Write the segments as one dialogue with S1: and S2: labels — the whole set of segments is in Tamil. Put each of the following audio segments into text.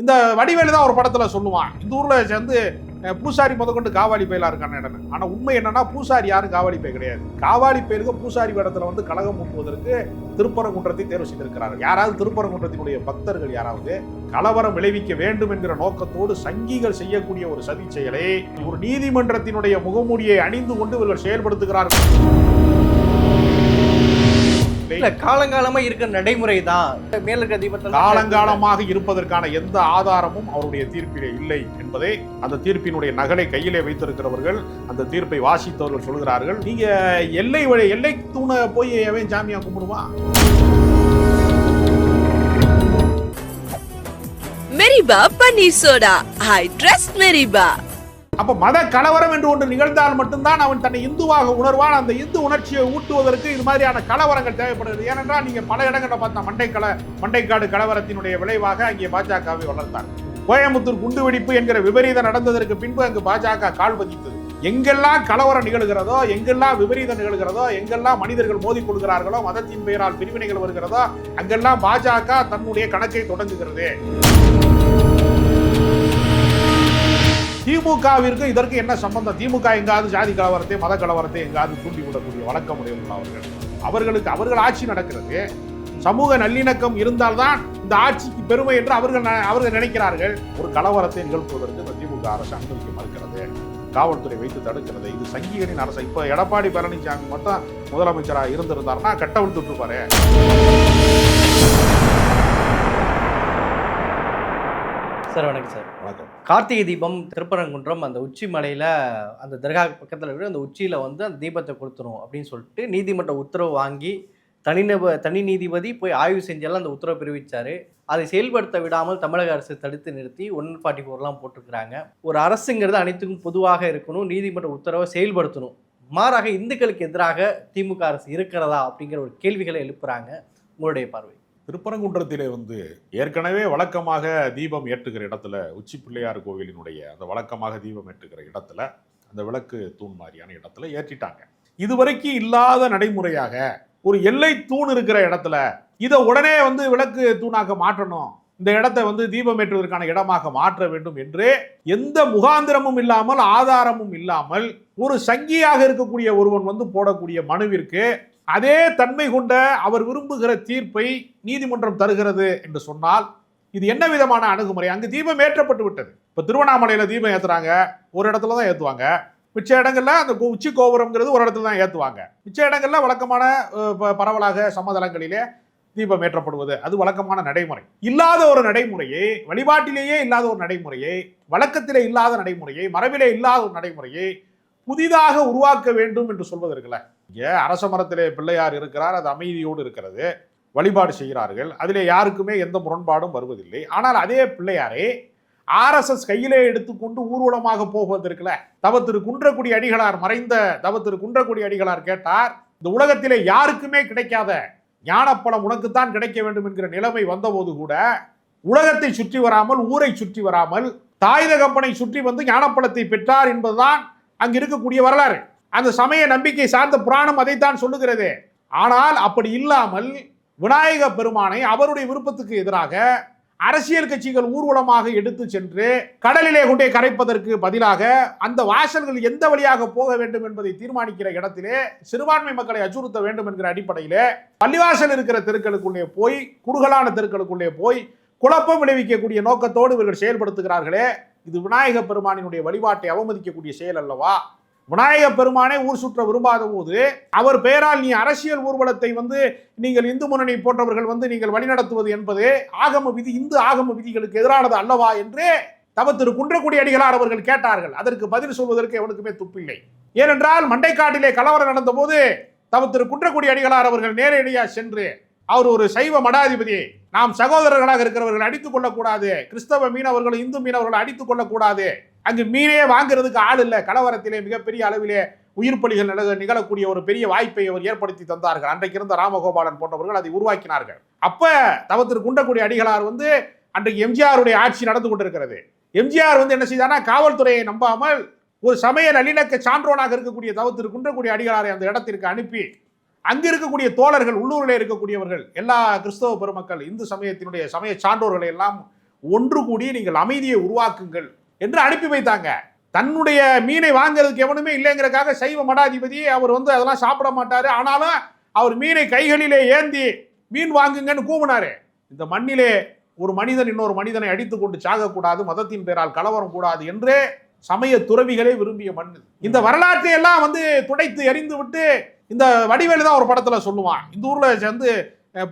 S1: இந்த வடிவேலு தான் ஒரு படத்தில் சொல்லுவான். இந்த ஊரில் சேர்ந்து பூசாரி முதற்கொண்டு காவாலி பயிலாக இருக்கான இடம் ஆனால் உண்மை என்னன்னா பூசாரி யாரும் காவாலி பை கிடையாது. காவாலி பயிருக்கு பூசாரி வேடத்தில் வந்து கழகம் மூட்டுவதற்கு திருப்பரங்குன்றத்தை தேர்வு செய்திருக்கிறார்கள். யாராவது திருப்பரங்குன்றத்தினுடைய பக்தர்கள் யாராவது கலவரம் விளைவிக்க வேண்டும் என்கிற நோக்கத்தோடு சங்கிகள் செய்யக்கூடிய ஒரு சதி செயலை ஒரு நீதிமன்றத்தினுடைய முகமூடியை அணிந்து கொண்டு இவர்கள் செயல்படுத்துகிறார்கள்.
S2: இல்ல காலங்காலமா இருக்கிற நடைமுறை தான் மேலக்க தீபத்தை
S1: காலங்காலமாக இருப்பதற்கான எந்த ஆதாரமும் அவருடைய தீர்ப்பிலே இல்லை என்பதை அந்த தீர்ப்பினுடைய நகலை கையிலே வைத்திருக்கிறவர்கள் அந்த தீர்ப்பை வாசித்தவர்கள் சொல்கிறார்கள். நீங்க எல்லை வழி எல்லை தூண போய் எவன் சாமியா கும்பிடுவான்?
S3: மெரிபா பன்னீர் சோடா. I trust மெரிபா.
S1: அப்ப மத கலவரம் என்று ஒன்று நிகழ்ந்தால் மட்டும்தான் அவன் தன்னை இந்துவாக உணர்வான். அந்த இந்து உணர்ச்சியை ஊட்டுவதற்கு இது மாதிரியான கலவரங்கள் தேவைப்படுகிறது. ஏனென்றால் நீங்க பல இடங்களில் பார்த்தா மண்டைக்கல மண்டைக்காடு கலவரத்தினுடைய விளைவாக அங்கே பாஜகவை வளர்த்தார் கோயம்புத்தூர் குண்டுவெடிப்பு என்கிற விபரீதம் நடந்ததற்கு பின்பு அங்கு பாஜக கால் பதித்தது. எங்கெல்லாம் கலவரம் நிகழ்கிறதோ எங்கெல்லாம் விபரீதம் நிகழ்கிறதோ எங்கெல்லாம் மனிதர்கள் மோதிக் கொள்கிறார்களோ மதத்தின் பெயரால் பிரிவினைகள் வருகிறதோ அங்கெல்லாம் பாஜக தன்னுடைய கணக்கை தொடங்குகிறது. திமுகவிற்கு இதற்கு என்ன சம்பந்தம்? திமுக எங்காவது ஜாதி கலவரத்தை மத கலவரத்தை எங்காவது தூண்டி விடக்கூடிய வழக்கம் உடையவர்கள் அவர்கள். அவர்களுக்கு அவர்கள் ஆட்சி நடக்கிறது. சமூக நல்லிணக்கம் இருந்தால்தான் இந்த ஆட்சிக்கு பெருமை என்று அவர்கள் ந- அவர்கள் நினைக்கிறார்கள். ஒரு கலவரத்தை நிகழ்த்துவதற்கு இந்த திமுக அரசு அனுமதிக்க மறுக்கிறது. காவல்துறை வைத்து தடுக்கிறது. இது சங்கிகளின் அரசு. இப்போ எடப்பாடி பழனிசாமி மட்டும் முதலமைச்சராக இருந்திருந்தாருன்னா கட்டவிழ்த்து இருப்பாரு
S2: சார் வணக்கம் சார்.
S1: வணக்கம்.
S2: கார்த்திகை தீபம் திருப்பரங்குன்றம் அந்த உச்சி மலையில அந்த தர்கா பக்கத்துல இருக்கிற அந்த உச்சியில வந்து அந்த தீபத்தை கொடுத்துரும் அப்படின்னு சொல்லிட்டு நீதிமன்ற உத்தரவு வாங்கி தனிநப தனி நீதிபதி போய் ஆய்வு செஞ்செல்லாம் அந்த உத்தரவு பிறப்பிச்சாரு. அதை செயல்படுத்த விடாமல் தமிழக அரசு தடுத்து நிறுத்தி ஒன் ஃபார்ட்டி ஃபோர்லாம் போட்டிருக்கிறாங்க. ஒரு அரசுங்கிறது அனைத்துக்கும் பொதுவாக இருக்கணும் நீதிமன்ற உத்தரவை செயல்படுத்தணும். மாறாக இந்துக்களுக்கு எதிராக திமுக அரசு இருக்கிறதா அப்படிங்கிற ஒரு கேள்விகளை எழுப்புறாங்க. உங்களுடைய பார்வை.
S1: திருப்பரங்குன்றத்திலே வந்து ஏற்கனவே வழக்கமாக தீபம் ஏற்றுகிற இடத்துல உச்சி பிள்ளையார் கோவிலினுடைய அந்த வழக்கமாக தீபம் ஏற்றுகிற இடத்துல அந்த விளக்கு தூண் மாதிரியான இடத்துல ஏற்றிட்டாங்க. இதுவரைக்கும் இல்லாத நடைமுறையாக ஒரு எல்லை தூண் இருக்கிற இடத்துல இதை உடனே வந்து விளக்கு தூணாக மாற்றணும். இந்த இடத்தை வந்து தீபம் ஏற்றுவதற்கான இடமாக மாற்ற வேண்டும் என்று எந்த முகாந்திரமும் இல்லாமல் ஆதாரமும் இல்லாமல் ஒரு சங்கியாக இருக்கக்கூடிய ஒருவன் வந்து போடக்கூடிய மனுவிற்கு அதே தன்மை கொண்ட அவர் விரும்புகிற தீர்ப்பை நீதிமன்றம் தருகிறது என்று சொன்னால் இது என்ன விதமான அணுகுமுறை? அங்கு தீபம் ஏற்றப்பட்டு விட்டது. இப்போ திருவண்ணாமலையில் தீபம் ஏற்றுறாங்க ஒரு இடத்துல தான் ஏற்றுவாங்க மிச்ச இடங்கள்ல அந்த கோ- உச்சி கோபுரம்ங்கிறது ஒரு இடத்துல தான் ஏற்றுவாங்க மிச்ச இடங்கள்ல வழக்கமான ப- பரவலாக சமதளங்களிலே தீபம் ஏற்றப்படுவது. அது வழக்கமான நடைமுறை. இல்லாத ஒரு நடைமுறையை வழிபாட்டிலேயே இல்லாத ஒரு நடைமுறையை வழக்கத்திலே இல்லாத நடைமுறையை மரபிலே இல்லாத ஒரு நடைமுறையை புதிதாக உருவாக்க வேண்டும் என்று சொல்வதற்குல. இங்கே அரச மரத்திலே பிள்ளையார் இருக்கிறார் அது அமைதியோடு இருக்கிறது வழிபாடு செய்கிறார்கள். அதிலே யாருக்குமே எந்த முரண்பாடும் வருவதில்லை. ஆனால் அதே பிள்ளையாரை ஆர்எஸ்எஸ் கையிலே எடுத்துக்கொண்டு ஊர்வலமாக போவதற்குல இருக்குல்ல தவ திரு குன்றக்குடி அடிகளார் மறைந்த தவ திரு குன்றக்குடி அடிகளார் கேட்டார் இந்த உலகத்திலே யாருக்குமே கிடைக்காத ஞானப்பழம் உனக்குத்தான் கிடைக்க வேண்டும் என்கிற நிலைமை வந்தபோது கூட உலகத்தை சுற்றி வராமல் ஊரை சுற்றி வராமல் தாயுத கம்பனை சுற்றி வந்து ஞானப்பழத்தை பெற்றார் என்பதுதான் அங்கு இருக்கக்கூடிய வரலாறு. அந்த சமய நம்பிக்கை சார்ந்த புராணம் அதைத்தான் சொல்லுகிறது. ஆனால் அப்படி இல்லாமல் விநாயக பெருமானை அவருடைய விருப்பத்துக்கு எதிராக அரசியல் கட்சிகள் ஊர்வலமாக எடுத்து சென்று கடலிலே கொண்டே கரைப்பதற்கு பதிலாக அந்த வாசல்கள் எந்த வழியாக போக வேண்டும் என்பதை தீர்மானிக்கிற இடத்திலே சிறுபான்மை மக்களை அச்சுறுத்த வேண்டும் என்கிற அடிப்படையிலே பள்ளிவாசல் இருக்கிற தெருக்களுக்குள்ளே போய் குறுகலான தெருக்களுக்குள்ளே போய் குழப்பம் விளைவிக்கக்கூடிய நோக்கத்தோடு இவர்கள் செயல்படுத்துகிறார்களே இது விநாயக பெருமானினுடைய வழிபாட்டை அவமதிக்கக்கூடிய செயல் அல்லவா? விநாயக பெருமானை ஊர் சுற்ற விரும்பாத போது அவர் பெயரால் நீ அரசியல் ஊர்வலத்தை வந்து நீங்கள் இந்து முன்னணி போன்றவர்கள் வந்து நீங்கள் வழிநடத்துவது என்பது ஆகம விதி இந்து ஆகம விதிகளுக்கு எதிரானது அல்லவா என்று தவ திரு குன்றக்குடி அடிகளார் அவர்கள் கேட்டார்கள். அதற்கு பதில் சொல்வதற்கு எவனுக்குமே துப்பில்லை. ஏனென்றால் மண்டைக்காட்டிலே கலவரம் நடந்தபோது தவ திரு குன்றக்குடி அடிகளார் அவர்கள் நேரடியாக சென்று அவர் ஒரு சைவ மடாதிபதி நாம் சகோதரர்களாக இருக்கிறவர்கள் அடித்துக் கொள்ளக்கூடாது கிறிஸ்தவ மீனவர்கள் இந்து மீனவர்கள் அடித்துக் கொள்ளக்கூடாது அங்கு மீனே வாங்குறதுக்கு ஆள் இல்லை. கலவரத்திலே மிகப்பெரிய அளவிலே உயிர் பலிகள் நில- நிகழக்கூடிய ஒரு பெரிய வாய்ப்பை அவர் ஏற்படுத்தி தந்தார்கள். அன்றைக்கு இருந்த ராமகோபாலன் போன்றவர்கள் அதை உருவாக்கினார்கள். அப்ப தவத்திரு குண்டக்குடி அடிகளார் வந்து அன்றைக்கு எம்ஜிஆருடைய ஆட்சி நடந்து கொண்டிருக்கிறது. எம்ஜிஆர் வந்து என்ன செய்தார்னா காவல்துறையை நம்பாமல் ஒரு சமய நல்லிணக்க சான்றோனாக இருக்கக்கூடிய தவத்திரு குன்றக்கூடிய அடிகளாரை அந்த இடத்திற்கு அனுப்பி அங்கு இருக்கக்கூடிய தோழர்கள் உள்ளூரில் இருக்கக்கூடியவர்கள் எல்லா கிறிஸ்தவ பெருமக்கள் இந்து சமயத்தினுடைய சமய சான்றோர்களை எல்லாம் ஒன்று கூடி நீங்கள் அமைதியை உருவாக்குங்கள். என்று அனுப்பி வைத்தாங்க. தன்னுடைய மீனை வாங்குறதுக்கு எவனுமே இல்லைங்கிறக்காக சைவ மடாதிபதி அவர் வந்து அதெல்லாம் சாப்பிட மாட்டார். ஆனாலும் அவர் மீனை கைகளிலே ஏந்தி மீன் வாங்குங்கன்னு கூவினாரு. இந்த மண்ணிலே ஒரு மனிதன் இன்னொரு மனிதனை அடித்துக்கொண்டு சாகக்கூடாது மதத்தின் பெயரால் கலவரம் கூடாது என்றே சமய துறவிகளே விரும்பிய மண் இந்த வரலாற்றை எல்லாம் வந்து துடைத்து எரிந்து விட்டு இந்த வடிவேலு தான் ஒரு படத்தில் சொல்லுவான். இந்த ஊரில் சேர்ந்து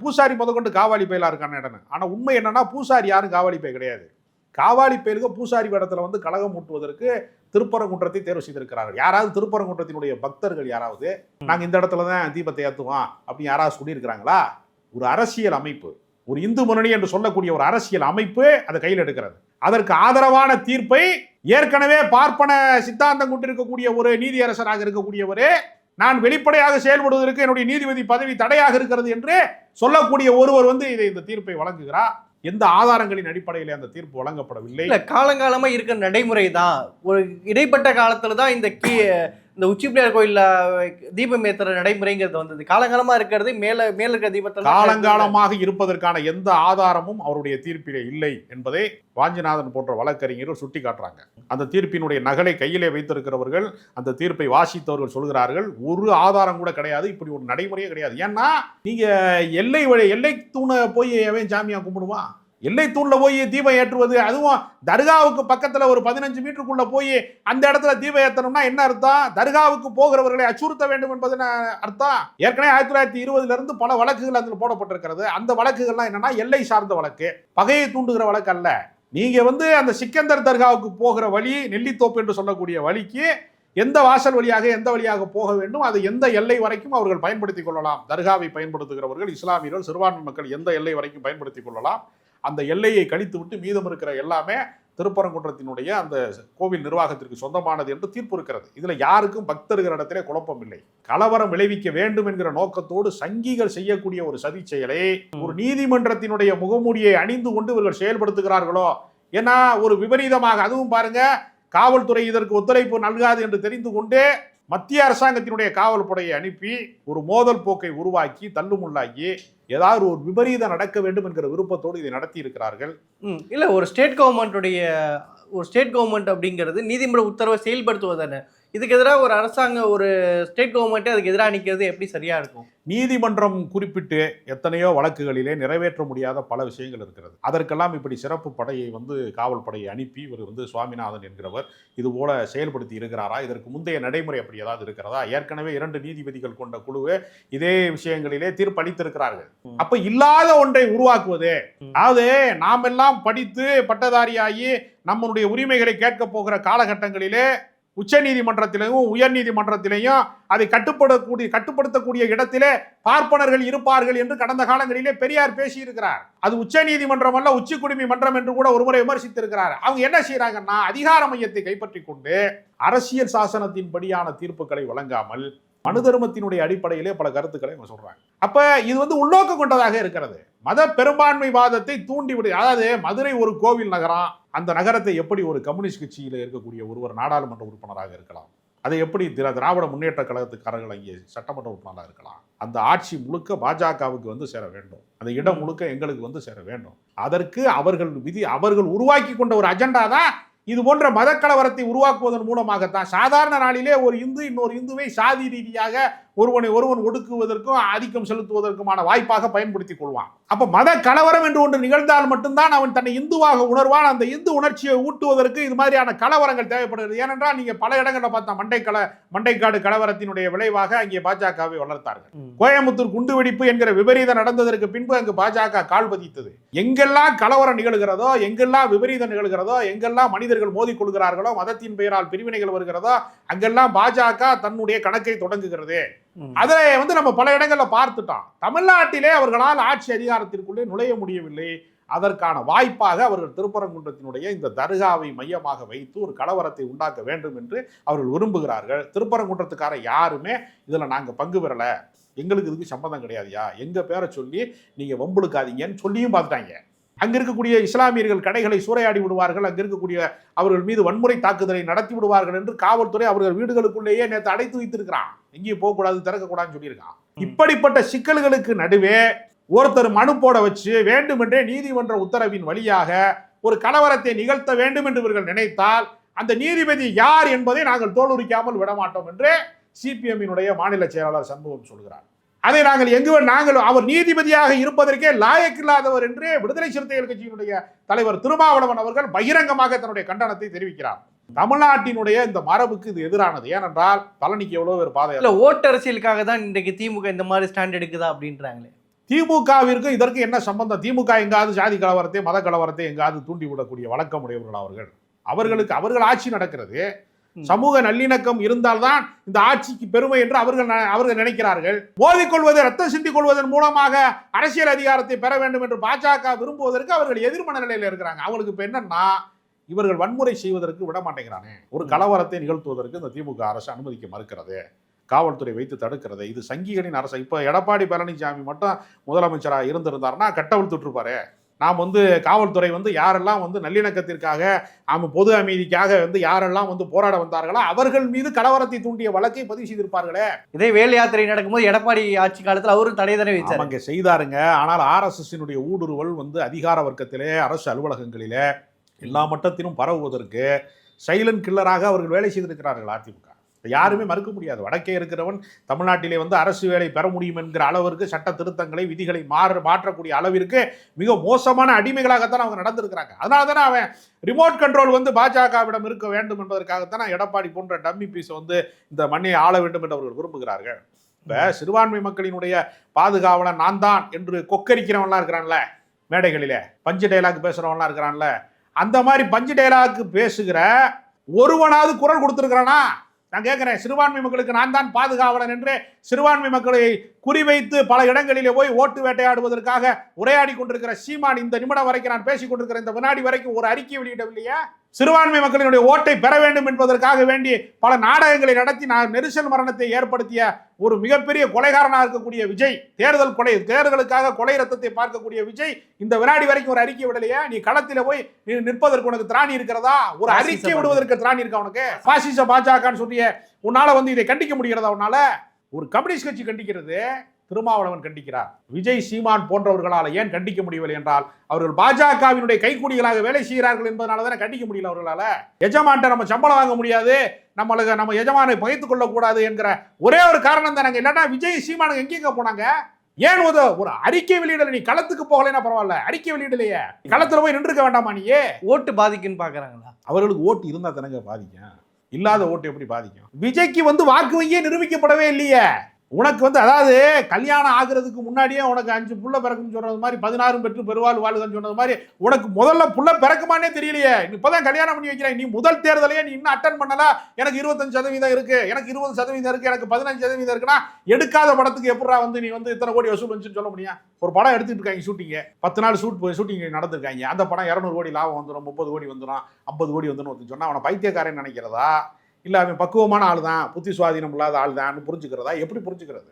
S1: பூசாரி முதற்கொண்டு காவாலி பயிலாக இருக்கான இடம் ஆனால் உண்மை என்னன்னா பூசாரி யாரும் காவாலி பை கிடையாது. காவாலி பயிலுக்கு பூசாரி வேடத்தில் வந்து கழகம் ஊட்டுவதற்கு திருப்பரங்குன்றத்தை தேர்வு செய்திருக்கிறார்கள். யாராவது திருப்பரங்குன்றத்தினுடைய பக்தர்கள் யாராவது நாங்கள் இந்த இடத்துல தான் தீபத்தை ஏற்றுவோம் அப்படின்னு யாராவது சொல்லியிருக்கிறாங்களா? ஒரு அரசியல் அமைப்பு ஒரு இந்து முன்னணி என்று சொல்லக்கூடிய ஒரு அரசியல் அமைப்பு அதை கையில் எடுக்கிறது. அதற்கு ஆதரவான தீர்ப்பை ஏற்கனவே பார்ப்பன சித்தாந்தம் கொண்டிருக்கக்கூடிய ஒரு நீதியரசராக இருக்கக்கூடியவரே நான் வெளிப்படையாக செயல்படுவதற்கு என்னுடைய நீதிபதி பதவி தடையாக இருக்கிறது என்று சொல்லக்கூடிய ஒருவர் வந்து இதை இந்த தீர்ப்பை வழங்குகிறார். எந்த ஆதாரங்களின் அடிப்படையில் அந்த தீர்ப்பு வழங்கப்படவில்லை?
S2: இல்லை காலங்காலமாக இருக்கிற நடைமுறை தான் ஒரு இடைப்பட்ட காலத்தில் தான் இந்த கீ இந்த உச்சி பிள்ளையார் கோயில்ல தீபம் ஏத்துற நடைமுறைங்கிறது வந்தது. காலங்காலமா இருக்கிறது மேல மேல இருக்கிற தீபத்தில்
S1: காலங்காலமாக இருப்பதற்கான எந்த ஆதாரமும் அவருடைய தீர்ப்பிலே இல்லை என்பதை வாஞ்சிநாதன் போன்ற வழக்கறிஞர்கள் சுட்டி காட்டுறாங்க அந்த தீர்ப்பினுடைய நகலை கையிலே வைத்திருக்கிறவர்கள் அந்த தீர்ப்பை வாசித்தவர்கள் சொல்கிறார்கள். ஒரு ஆதாரம் கூட கிடையாது. இப்படி ஒரு நடைமுறையே கிடையாது. ஏன்னா நீங்க எல்லை வழி எல்லை தூணை போய் எவன் சாமியா கும்பிடுவான். எல்லை தூண்டில் போய் தீபம் ஏற்றுவது அதுவும் தர்காவுக்கு பக்கத்தில் ஒரு பதினஞ்சு மீட்டருக்குள்ளே போய் அந்த இடத்துல தீபம் ஏற்றணும்னா என்ன அர்த்தம்? தர்காவுக்கு போகிறவர்களை அச்சுறுத்த வேண்டும் என்பது அர்த்தம். ஏற்கனவே ஆயிரத்தி தொள்ளாயிரத்தி இருபதுலேருந்து பல வழக்குகள் அதில் போடப்பட்டிருக்கிறது. அந்த வழக்குகள்லாம் என்னன்னா எல்லை சார்ந்த வழக்கு. பகையை தூண்டுகிற வழக்கு அல்ல. நீங்கள் வந்து அந்த சிக்கந்தர் தர்காவுக்கு போகிற வழி நெல்லித்தோப்பு என்று சொல்லக்கூடிய வழிக்கு எந்த வாசல் வழியாக எந்த வழியாக போக வேண்டும் அது எந்த எல்லை வரைக்கும் அவர்கள் பயன்படுத்திக் கொள்ளலாம். தர்காவை பயன்படுத்துகிறவர்கள் இஸ்லாமியர்கள் சிறுபான்மை மக்கள் எந்த எல்லை வரைக்கும் பயன்படுத்திக் கொள்ளலாம். அந்த எல்லையை கழித்து விட்டு மீதம் இருக்கிற எல்லாமே திருப்பரங்குன்றத்தினுடைய அந்த கோவில் நிர்வாகத்திற்கு சொந்தமானது என்று தீர்ப்பு இருக்கிறது. இதுல யாருக்கும் பக்தர்களிடத்திலே குழப்பம் இல்லை. கலவரம் விளைவிக்க வேண்டும் என்கிற நோக்கத்தோடு சங்கிகள் செய்யக்கூடிய ஒரு சதி செயலை ஒரு நீதிமன்றத்தினுடைய முகமூடியை அணிந்து கொண்டு இவர்கள் செயல்படுத்துகிறார்களோ? ஏன்னா ஒரு விபரீதமாக அதுவும் பாருங்க காவல்துறை இதற்கு ஒத்துழைப்பு நல்காது என்று தெரிந்து கொண்டு மத்திய அரசாங்கத்தினுடைய காவல் படையை அனுப்பி ஒரு மோதல் போக்கை உருவாக்கி தள்ளுமுள்ளாக்கி ஏதாவது ஒரு விபரீதம் நடக்க வேண்டும் என்கிற விருப்பத்தோடு இதை நடத்தி இருக்கிறார்கள்
S2: ம், ஒரு ஸ்டேட் கவர்மெண்ட்டுடைய ஒரு ஸ்டேட் கவர்மெண்ட் அப்படிங்கிறது நீதிமன்ற உத்தரவை செயல்படுத்துவதானே? இதுக்கு எதிராக ஒரு அரசாங்க ஒரு ஸ்டேட் கவர்மெண்ட்டே அதுக்கு எதிராக நிற்கிறது எப்படி சரியா இருக்கும்?
S1: நீதிமன்றம் குறிப்பிட்டு எத்தனையோ வழக்குகளிலே நிறைவேற்ற முடியாத பல விஷயங்கள் இருக்கிறது. அதற்கெல்லாம் இப்படி சிறப்பு படையை வந்து காவல் படையை அனுப்பி இவர் வந்து சுவாமிநாதன் என்கிறவர் இது போல செயல்படுத்தி இருக்கிறாரா? இதற்கு முந்தைய நடைமுறை அப்படி ஏதாவது இருக்கிறதா? ஏற்கனவே இரண்டு நீதிபதிகள் கொண்ட குழுவு இதே விஷயங்களிலே தீர்ப்பளித்திருக்கிறார்கள். அப்ப இல்லாத ஒன்றை உருவாக்குவது. அதாவது நாம் எல்லாம் படித்து பட்டதாரியாகி நம்மளுடைய உரிமைகளை கேட்க போகிற காலகட்டங்களிலே உச்ச நீதிமன்றத்திலையும் உயர் நீதிமன்றத்திலையும் அதை கட்டுப்படக்கூடிய கட்டுப்படுத்தக்கூடிய இடத்திலே பார்ப்பனர்கள் இருப்பார்கள் என்று கடந்த காலங்களிலே பெரியார் பேசியிருக்கிறார். அது உச்ச நீதிமன்றம் அல்ல உச்சி குடிமை மன்றம் என்று கூட ஒருமுறை விமர்சித்திருக்கிறார். அவங்க என்ன செய்யறாங்கன்னா அதிகார மையத்தை கைப்பற்றி கொண்டு அரசியல் சாசனத்தின் படியான தீர்ப்புகளை வழங்காமல் மனு தர்மத்தினுடைய அடிப்படையிலே பல கருத்துக்களை அவங்க சொல்றாங்க. அப்ப இது வந்து உள்நோக்கம் கொண்டதாக இருக்கிறது. மத பெரும்பான்மைவாதத்தை தூண்டிவிடு. அதாவது மதுரை ஒரு கோவில் நகரம் அந்த நகரத்தை எப்படி ஒரு கம்யூனிஸ்ட் கட்சியில் இருக்கக்கூடிய ஒருவர் நாடாளுமன்ற உறுப்பினராக இருக்கலாம்? அதை எப்படி திரா- திராவிட முன்னேற்ற கழகத்துக்காரர்கள் அங்கே சட்டமன்ற உறுப்பினராக இருக்கலாம்? அந்த ஆட்சி முழுக்க பாஜகவுக்கு வந்து சேர வேண்டும். அந்த இடம் முழுக்க எங்களுக்கு வந்து சேர வேண்டும். அதற்கு அவர்கள் விதி அவர்கள் உருவாக்கி கொண்ட ஒரு அஜெண்டா தான் இது போன்ற மத கலவரத்தை உருவாக்குவதன் மூலமாகத்தான் சாதாரண நாளிலே ஒரு இந்து இன்னொரு இந்துவை சாதி ரீதியாக ஒருவனை ஒருவன் ஒடுக்குவதற்கும் ஆதிக்கம் செலுத்துவதற்குமான வாய்ப்பாக பயன்படுத்திக் கொள்வான். அப்ப மத கலவரம் என்று ஒன்று நிகழ்ந்தால் மட்டும்தான் அவன் தன்னை இந்துவாக உணர்வான். அந்த இந்து உணர்ச்சியை ஊட்டுவதற்கு இது மாதிரியான கலவரங்கள் தேவைப்படுகிறது. ஏனென்றால் நீங்க பல இடங்களில் பார்த்தா மண்டை கல மண்டைக்காடு கலவரத்தினுடைய விளைவாக அங்கே பாஜகவை வளர்த்தார்கள். கோயம்புத்தூர் குண்டுவெடிப்பு என்கிற விபரீதம் நடந்ததற்கு பின்பு அங்கு பாஜக கால் பதித்தது. எங்கெல்லாம் கலவரம் நிகழ்கிறதோ எங்கெல்லாம் விபரீதம் நிகழ்கிறதோ எங்கெல்லாம் மனிதர்கள் மோதிக்கொள்கிறார்களோ மதத்தின் பெயரால் பிரிவினைகள் வருகிறதோ அங்கெல்லாம் பாஜக தன்னுடைய கணக்கை தொடங்குகிறது. அதை வந்து நம்ம பல இடங்கள்ல பார்த்துட்டோம். தமிழ்நாட்டிலே அவர்களால் ஆட்சி அதிகாரத்திற்குள்ளே நுழைய முடியவில்லை. அதற்கான வாய்ப்பாக அவர்கள் திருப்பரங்குன்றத்தினுடைய இந்த தர்காவை மையமாக வைத்து ஒரு கலவரத்தை உண்டாக்க வேண்டும் என்று அவர்கள் விரும்புகிறார்கள். திருப்பரங்குன்றத்துக்கார யாருமே இதுல நாங்க பங்கு பெறல. எங்களுக்கு இதுக்கு சம்மந்தம் கிடையாதுயா எங்க பேரை சொல்லி நீங்க வம்புழுக்காதீங்கன்னு சொல்லியும் பார்த்துட்டாங்க. அங்க இருக்கக்கூடிய இஸ்லாமியர்கள் கடைகளை சூறையாடி விடுவார்கள் அங்க இருக்கக்கூடிய அவர்கள் மீது வன்முறை தாக்குதலை நடத்தி விடுவார்கள் என்று காவல்துறை அவர்கள் வீடுகளுக்குள்ளேயே நேற்று அடைத்து வைத்திருக்கிறான். எங்கேயும் போகக்கூடாது திறக்கக்கூடாதுன்னு சொல்லியிருக்கான். இப்படிப்பட்ட சிக்கல்களுக்கு நடுவே ஒருத்தர் மனு போட வச்சு வேண்டுமென்றே நீதிமன்ற உத்தரவின் வழியாக ஒரு கலவரத்தை நிகழ்த்த வேண்டும் என்று இவர்கள் நினைத்தால் அந்த நீதிபதி யார் என்பதை நாங்கள் தோலுரிக்காமல் விடமாட்டோம் என்று சிபிஎம்மினுடைய மாநில செயலாளர் சண்முகம் சொல்கிறார். அதை நாங்கள் எங்கு நாங்கள் அவர் நீதிபதியாக இருப்பதற்கே லாயக்கில்லாதவர் என்று விடுதலை சிறுத்தைகள் கட்சியினுடைய தலைவர் திருமாவளவன் அவர்கள் பகிரங்கமாக தன்னுடைய கண்டனத்தை தெரிவிக்கிறார். தமிழ்நாட்டினுடைய இந்த மரபுக்கு இது எதிரானது. ஏனென்றால் பழனிக்கு எவ்வளவு பேர் பாதை
S2: இல்ல ஓட்டு அரசியலுக்காக தான் இன்றைக்கு திமுக இந்த மாதிரி ஸ்டாண்ட் எடுக்குதா அப்படின்றாங்களே.
S1: திமுகவிற்கும் இதற்கு என்ன சம்பந்தம்? திமுக எங்காவது ஜாதி கலவரத்தை மத கலவரத்தை எங்காவது தூண்டி விடக்கூடிய வழக்கம் உடையவர்கள் அவர்கள். அவர்களுக்கு அவர்கள் ஆட்சி நடக்கிறது. சமூக நல்லிணக்கம் இருந்தால்தான் இந்த ஆட்சிக்கு பெருமை என்று அவர்கள் அவர்கள் நினைக்கிறார்கள். மோதிக்கொள்வது ரத்தம் சிந்திக் கொள்வதன் மூலமாக அரசியல் அதிகாரத்தை பெற வேண்டும் என்று பாஜக விரும்புவதற்கு அவர்கள் எதிர்மன நிலையில இருக்கிறாங்க. அவங்களுக்கு இப்ப என்னன்னா இவர்கள் வன்முறை செய்வதற்கு விட மாட்டேங்கிறானே. ஒரு கலவரத்தை நிகழ்த்துவதற்கு இந்த திமுக அரசு அனுமதிக்க மறுக்கிறது. காவல்துறை வைத்து தடுக்கிறது. இது சங்கிகளின் அரசு. இப்போ எடப்பாடி பழனிசாமி மட்டும் முதலமைச்சராக இருந்திருந்தாருன்னா கட்டவிழ்த்துட்ருப்பாரு நாம் வந்து காவல்துறை வந்து யாரெல்லாம் வந்து நல்லிணக்கத்திற்காக ஆமாம் பொது அமைதிக்காக வந்து யாரெல்லாம் வந்து போராட வந்தார்களோ அவர்கள் மீது கலவரத்தை தூண்டிய வழக்கை பதிவு செய்திருப்பார்களே.
S2: இதே வேல் யாத்திரை நடக்கும்போது எடப்பாடி ஆட்சி காலத்துல அவரும் தடை தானே வச்சாரு.
S1: அவங்க செய்தாருங்க. ஆனால் ஆர்எஸ்எஸ்னுடைய ஊடுருவல் வந்து அதிகார வர்க்கத்திலே அரசு அலுவலகங்களிலே எல்லா மட்டத்திலும் பரவுவதற்கு சைலண்ட் கில்லராக அவர்கள் வேலை செய்திருக்கிறார்கள் அதிமுக யாருமே மறுக்க முடியாது. வடக்கே இருக்கிறவன் தமிழ்நாட்டிலே வந்து அரசு வேலை பெற முடியும் என்கிற அளவிற்கு சட்ட திருத்தங்களை விதிகளை மாற மாற்றக்கூடிய அளவிற்கு மிக மோசமான அடிமைகளாகத்தான் அவங்க நடந்திருக்கிறாங்க. அதனால தானே அவன் ரிமோட் கண்ட்ரோல் வந்து பாஜகவிடம் இருக்க வேண்டும் என்பதற்காகத்தான் எடப்பாடி போன்ற டம்மி பீஸ் வந்து இந்த மண்ணை ஆள வேண்டும் என்று அவர்கள் விரும்புகிறார்கள். இப்ப சிறுபான்மை மக்களினுடைய பாதுகாவலன் நான் தான் என்று கொக்கரிக்கிறவன்லாம் இருக்கிறான்ல மேடைகளிலே. பஞ்சு டைலாக் பேசுறவன்லாம் இருக்கிறான்ல. அந்த மாதிரி பஞ்சு டைலாக் பேசுகிற ஒருவனாவது குரல் கொடுத்துருக்கிறானா? நான் கேட்குறேன் சிறுபான்மை மக்களுக்கு நான் தான் பாதுகாவலன் என்று சிறுபான்மை மக்களை குறிவைத்து பல இடங்களிலே போய் ஓட்டு வேட்டையாடுவதற்காக உரையாடி கொண்டிருக்கிற சீமான் இந்த நிமிடம் வரைக்கும் நான் பேசிக் கொண்டிருக்கிற இந்த வினாடி வரைக்கும் ஒரு அறிக்கை வெளியிடவில்லையா? சிறுபான்மை மக்களினுடைய ஓட்டை பெற வேண்டும் என்பதற்காக வேண்டி பல நாடகங்களை நடத்தி நான் நெரிசல் மரணத்தை ஏற்படுத்திய ஒரு மிகப்பெரிய கொலைகாரனாக இருக்கக்கூடிய விஜய் தேர்தல் கொலை தேர்தலுக்காக கொலை ரத்தத்தை பார்க்கக்கூடிய விஜய் இந்த வினாடி வரைக்கும் ஒரு அறிக்கை விடலையா? நீ களத்தில போய் நீ நிற்பதற்கு உனக்கு திராணி இருக்கிறதா? ஒரு அறிக்கை. விடுவதற்கு திராணி இருக்கா உனக்கு? பாசிச பாஜகன்னு சொல்லிய உன்னால வந்து இதை கண்டிக்க முடிகிறதா உன்னால? ஒரு கம்யூனிஸ்ட் கட்சி கண்டிக்கிறது திருமாவளவன் கண்டிக்கிறார். விஜய் சீமான் போன்றவர்களால் ஏன் கண்டிக்க முடியவில்லை என்றால் அவர்கள் பாஜகவினுடைய கைக்கூலிகளாக வேலை செய்கிறார்கள் என்பதனால தானே கண்டிக்க முடியல அவர்களால. எஜமான்ட்ட நம்ம சம்பளம் வாங்க முடியாது. நம்மளுக்கு நம்ம எஜமானை பகைத்துக் கொள்ளக்கூடாது என்கிற ஒரே ஒரு காரணம் தானங்க. இல்லைன்னா விஜய் சீமானுக்கு எங்கேங்க போனாங்க? ஏன் ஒரு ஒரு அறிக்கை வெளியிடல நீ களத்துக்கு போகலைன்னா பரவாயில்ல. அறிக்கை வெளியிடலையே. களத்துல போய் நின்றுக்க வேண்டாமா நீயே
S2: ஓட்டு பாதிக்குன்னு பாக்குறாங்களா?
S1: அவர்களுக்கு ஓட்டு இருந்தா தானங்க பாதிக்கும். இல்லாத ஓட்டு எப்படி பாதிக்கும்? விஜய்க்கு வந்து வாக்கு வங்கியே நிரூபிக்கப்படவே இல்லையே. உனக்கு வந்து அதாவது கல்யாணம் ஆகிறதுக்கு முன்னாடியே உனக்கு அஞ்சு புள்ள பிறக்கும்னு சொல்றது மாதிரி பதினாறும் பெற்று பெருவாள் வாழுதுன்னு சொன்னது மாதிரி உனக்கு முதல்ல புள்ள பிறக்குமானே தெரியலையே. இப்போதான் கல்யாணம் பண்ணி வைக்கிறேன் நீ முதல் தேர்தலையே நீ இன்னும் அட்டன் பண்ணல? எனக்கு இருபத்தஞ்சு சதவீதம் இருக்கு. எனக்கு இருபது சதவீதம் இருக்கு. எனக்கு பதினஞ்சு சதவீதம் இருக்குன்னா எடுக்காத படத்துக்கு எப்படா வந்து நீ வந்து இத்தனை கோடி வசூல் வந்துச்சுன்னு சொல்ல முடியும்? ஒரு படம் எடுத்துட்டு இருக்காங்க ஷூட்டிங்க பத்து நாள் ஷூட் ஷூட்டிங் நடந்திருக்காங்க. அந்த படம் இரநூறு கோடி லாபம் வந்துடும் முப்பது கோடி வந்துடும் ஐம்பது கோடி வந்துடும் சொன்னா அவனை பைத்தியக்காரன் நினைக்கிறதா? இல்லை அவன் பக்குவமான ஆள் தான் புத்தி சுவாதீனம் இல்லாத ஆள் தான் புரிஞ்சுக்கிறதா? எப்படி புரிஞ்சுக்கிறது?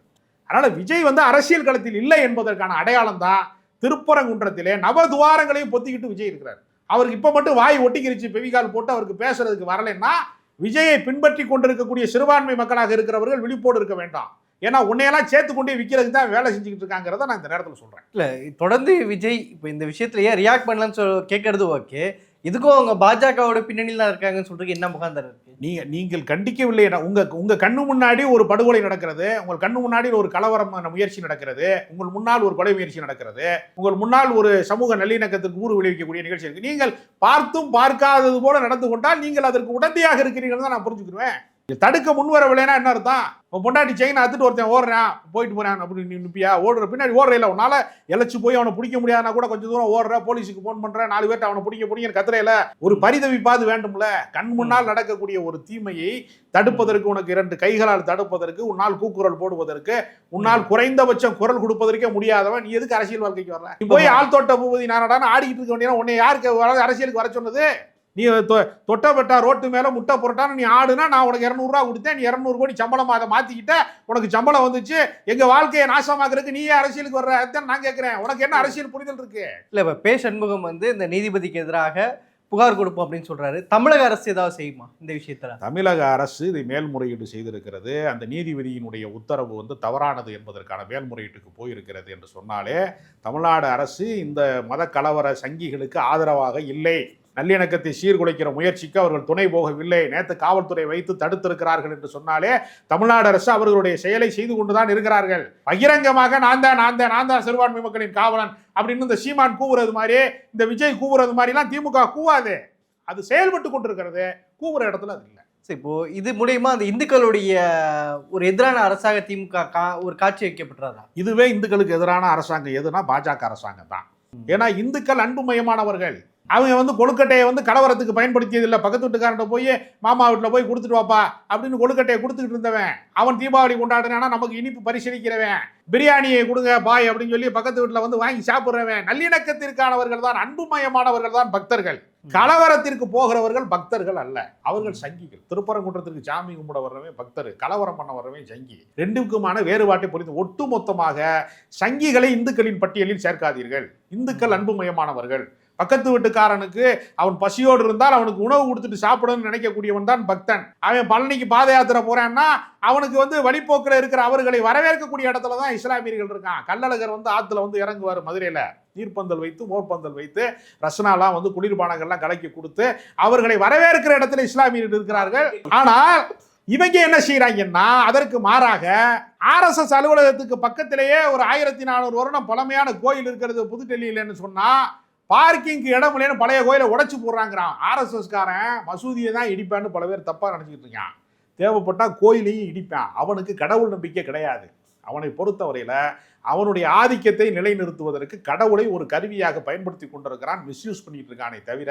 S1: அதனால் விஜய் வந்து அரசியல் களத்தில் இல்லை என்பதற்கான அடையாளம் தான் திருப்பரங்குன்றத்திலே நவதுவாரங்களையும் பொத்திக்கிட்டு விஜய் இருக்கிறார். அவருக்கு இப்போ மட்டும் வாய் ஒட்டிக்கிருச்சு பெவிகால் போட்டு அவருக்கு பேசுறதுக்கு வரலைன்னா விஜயை பின்பற்றி கொண்டிருக்கக்கூடிய சிறுபான்மை மக்களாக இருக்கிறவர்கள் விழிப்போடு இருக்க வேண்டாம். ஏன்னா உன்னையெல்லாம் சேர்த்து கொண்டே விற்கிறதுக்கு தான் வேலை செஞ்சுக்கிட்டு இருக்காங்கிறத நான் இந்த நேரத்தில் சொல்கிறேன்
S2: இல்லை தொடர்ந்து விஜய் இப்போ இந்த விஷயத்துல ஏன் ரியாக்ட் பண்ணலன்னு சொல் கேட்கறது ஓகே இதுக்கும் அவங்க பாஜகவோட பின்னணியில் தான் இருக்காங்கன்னு சொல்றதுக்கு என்ன முகாந்தர் இருக்கு?
S1: நீங்க நீங்கள் கண்டிக்கவில்லை. உங்க உங்க கண்ணு முன்னாடி ஒரு படுகொலை நடக்கிறது உங்கள் கண்ணு முன்னாடி ஒரு கலவரமான முயற்சி நடக்கிறது உங்கள் முன்னால் ஒரு கொலை முயற்சி நடக்கிறது உங்கள் முன்னால் ஒரு சமூக நல்லிணக்கத்திற்கு ஊறு விளைவிக்கக்கூடிய நிகழ்ச்சி இருக்கு. நீங்கள் பார்த்தும் பார்க்காதது போல நடந்து கொண்டால் நீங்கள் அதற்கு உடந்தையாக இருக்கிறீர்கள் தான் நான் புரிஞ்சுக்கிடுவேன். தடுக்க முன்வரவில்லைன்னா என்ன அர்த்தம்? உன் பொண்டாட்டி செயின் அத்துட்டு ஒருத்தன் ஓடுறான் போயிட்டு போறான் அப்படின்னு நீ நிப்பியா? ஓடுற பின்னாடி ஓடுற இல்லை உன்னால எழைச்சு போய் அவனை பிடிக்க முடியாதுன்னா கூட கொஞ்சம் தூரம் ஓடுற போலீஸுக்கு ஃபோன் பண்ற நாலு பேர்ட்ட அவனை பிடிக்க பிடிக்க கத்துறையில ஒரு பரிதவிப்பாது வேண்டும்ல. கண் முன்னால் நடக்கக்கூடிய ஒரு தீமையை தடுப்பதற்கு உனக்கு இரண்டு கைகளால் தடுப்பதற்கு உன்னால் கூக்குரல் போடுவதற்கு உன்னால் குறைந்தபட்சம் குரல் கொடுப்பதற்கே முடியாதவன். நீ எதுக்கு அரசியல் வாழ்க்கைக்கு வரல? நீ போய் ஆள் தோட்ட பூபதி நானடான்னு ஆடிக்கிட்டு இருக்க வேண்டிய உன்னை யாருக்கு வர- அரசியலுக்கு வர சொன்னது? நீ தொ- தொட்ட பெட்டா ரோட்டு மேல முட்டை புரட்டான்னு நீ ஆடுனா நான் உனக்கு இரநூறுவா கொடுத்தேன். நீ இரநூறு கோடி சம்பளம் அதை மாத்திக்கிட்ட. உனக்கு சம்பளம் வந்துச்சு. எங்க வாழ்க்கையை நாசமாக்குறதுக்கு நீயே அரசியலுக்கு வர்ற அதான் நான் கேட்கிறேன் உனக்கு என்ன அரசியல் புரிதல் இருக்கு?
S2: இல்ல இப்ப பே சண்முகம் வந்து இந்த நீதிபதிக்கு எதிராக புகார் கொடுப்போம் அப்படின்னு சொல்றாரு. தமிழக அரசு ஏதாவது செய்யுமா இந்த விஷயத்துல?
S1: தமிழக அரசு இதை மேல்முறையீடு செய்திருக்கிறது. அந்த நீதிபதியினுடைய உத்தரவு வந்து தவறானது என்பதற்கான மேல்முறையீட்டுக்கு போயிருக்கிறது என்று சொன்னாலே தமிழ்நாடு அரசு இந்த மத கலவர சங்கிகளுக்கு ஆதரவாக இல்லை. நல்லிணக்கத்தை சீர்குலைக்கிற முயற்சிக்கு அவர்கள் துணை போகவில்லை. நேற்று காவல்துறை வைத்து தடுத்திருக்கிறார்கள் என்று சொன்னாலே தமிழ்நாடு அரசு அவர்களுடைய செயலை செய்து கொண்டுதான் இருக்கிறார்கள். பகிரங்கமாக நான் தான் நான் தான் நான் தான் சிறுபான்மை மக்களின் காவலன் அப்படின்னு இந்த சீமான் கூவுறது மாதிரி இந்த விஜய் கூவுறது மாதிரிலாம் திமுக கூவாது. அது செயல்பட்டு கொண்டிருக்கிறது. கூவுற இடத்துல அது இல்லை.
S2: சரி இப்போ இது மூலியமா அந்த இந்துக்களுடைய ஒரு எதிரான அரசாக திமுக கா- ஒரு காட்சி வைக்கப்பட்டுறதா?
S1: இதுவே இந்துக்களுக்கு எதிரான அரசாங்கம். எதுனா பாஜக அரசாங்கம் தான். ஏன்னா இந்துக்கள் அன்புமயமானவர்கள். அவங்க வந்து கொழுக்கட்டையை வந்து கலவரத்துக்கு பயன்படுத்தியது இல்லை. பக்கத்து வீட்டுக்காரன்ட்ட போய் மாமா வீட்டில் போய் கொடுத்துட்டு வாப்பா அப்படின்னு கொழுக்கட்டையை கொடுத்துக்கிட்டு இருந்தவன். அவன் தீபாவளி கொண்டாடுறானா நமக்கு இனிப்பு பரிசீலிக்கிறவன் பிரியாணியை கொடுங்க பாய் அப்படின்னு சொல்லி பக்கத்து வீட்டில் வந்து வாங்கி சாப்பிட்றவன். நல்லிணக்கத்திற்கானவர்கள் தான் அன்புமயமானவர்கள் தான் பக்தர்கள். கலவரத்திற்கு போகிறவர்கள் பக்தர்கள் அல்ல. அவர்கள் சங்கிகள். திருப்பரங்குன்றத்திற்கு சாமி கும்பிட வர்றவன் பக்தர். கலவரம் பண்ண வர்றவன் சங்கி. ரெண்டுக்குமான வேறுபாட்டை புரிந்து ஒட்டுமொத்தமாக சங்கிகளை இந்துக்களின் பட்டியலில் சேர்க்காதீர்கள். இந்துக்கள் அன்புமயமானவர்கள். பக்கத்து வீட்டுக்காரனுக்கு அவன் பசியோடு இருந்தால் அவனுக்கு உணவு கொடுத்துட்டு சாப்பிடணும்னு நினைக்கக்கூடியவன் தான் பக்தன். அவன் பழனிக்கு பாத யாத்திரை போறான்னா அவனுக்கு வந்து வழிபோக்கில் இருக்கிற அவர்களை வரவேற்கக்கூடிய இடத்துல தான் இஸ்லாமியர்கள் இருக்கான் கள்ளழகர் வந்து ஆற்றுல வந்து இறங்குவார் மதுரையில். நீர்ப்பந்தல் வைத்து மோர்பந்தல் வைத்து ரசனாலாம் வந்து குளிர்பானங்கள்லாம் கலக்கி கொடுத்து அவர்களை வரவேற்கிற இடத்துல இஸ்லாமியர்கள் இருக்கிறார்கள். ஆனால் இவங்க என்ன செய்கிறாங்கன்னா அதற்கு மாறாக ஆர்எஸ்எஸ் அலுவலகத்துக்கு பக்கத்திலேயே ஒரு ஆயிரத்தி நானூறு வருடம் பழமையான கோயில் இருக்கிறது புதுடெல்லியிலன்னு சொன்னால் பார்க்கிங்க்கு இடம் இல்லைன்னு பழைய கோயிலை உடச்சி போடுறாங்கிறான். ஆர்எஸ்எஸ்காரன் மசூதியை தான் இடிப்பான்னு பல பேர் தப்பாக நினச்சிக்கிட்டு இருக்கான். தேவைப்பட்டால் கோயிலையும் இடிப்பான். அவனுக்கு கடவுள் நம்பிக்கை கிடையாது. அவனை பொறுத்தவரையில் அவனுடைய ஆதிக்கத்தை நிலைநிறுத்துவதற்கு கடவுளை ஒரு கருவியாக பயன்படுத்தி கொண்டிருக்கிறான் மிஸ்யூஸ் பண்ணிட்டு இருக்கானே தவிர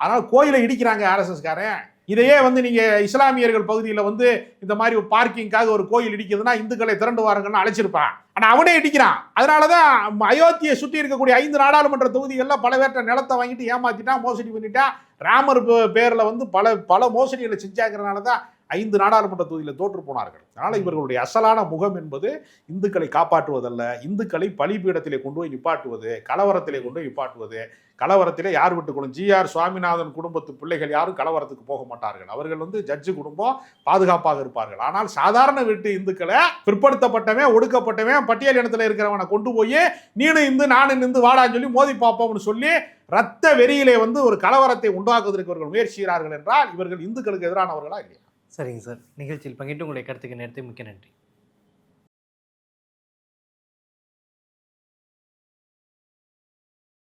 S1: ஆனால் கோயிலை இடிக்கிறாங்க ஆர்எஸ்எஸ்காரன் இதையே வந்து நீங்கள் இஸ்லாமியர்கள் பகுதியில் வந்து இந்த மாதிரி ஒரு பார்க்கிங்காக ஒரு கோயில் இடிக்குதுன்னா இந்துக்களை திரண்டு வாருங்கன்னு அழைச்சிருப்பான். ஆனால் அவனே இடிக்கிறான். அதனாலதான் அயோத்தியை சுற்றி இருக்கக்கூடிய ஐந்து நாடாளுமன்ற தொகுதிகளில் பல பேர்ட்ட நிலத்தை வாங்கிட்டு ஏமாத்திட்டான் மோசடி பண்ணிட்டான். ராமர் பேரில் வந்து பல பல மோசடிகளை செஞ்சாங்கிறனால தான் ஐந்து நாடாளுமன்ற தொகுதியில் தோற்று போனார்கள். அதனால இவர்களுடைய அசலான முகம் என்பது இந்துக்களை காப்பாற்றுவதல்ல இந்துக்களை பலிபீடத்திலே கொண்டு போய் நிப்பாட்டுவது கலவரத்திலே கொண்டு போய் நிப்பாட்டுவது கலவரத்திலே யார் விட்டுக்கணும் ஜிஆர் சுவாமிநாதன் குடும்பத்து பிள்ளைகள் யாரும் கலவரத்துக்கு போக மாட்டார்கள். அவர்கள் வந்து ஜட்ஜு குடும்பம் பாதுகாப்பாக இருப்பார்கள். ஆனால் சாதாரண வீட்டு இந்துக்களை பிற்படுத்தப்பட்டவன் ஒடுக்கப்பட்டவன் பட்டியல் இனத்துல இருக்கிறவனை கொண்டு போய் நீனு இந்து நானும் இந்து வாடான்னு சொல்லி மோதி பார்ப்போம்னு சொல்லி ரத்த வெறியிலே வந்து ஒரு கலவரத்தை உண்டாக்குவதற்கு இவர்கள் முயற்சிக்கிறார்கள் என்றால் இவர்கள் இந்துக்களுக்கு எதிரானவர்களா இல்லையா?
S2: சரிங்க சார். நிகழ்ச்சியில் பங்கிட்டு உங்களுடைய கருத்துக்கு நேரத்தை மிக்க நன்றி.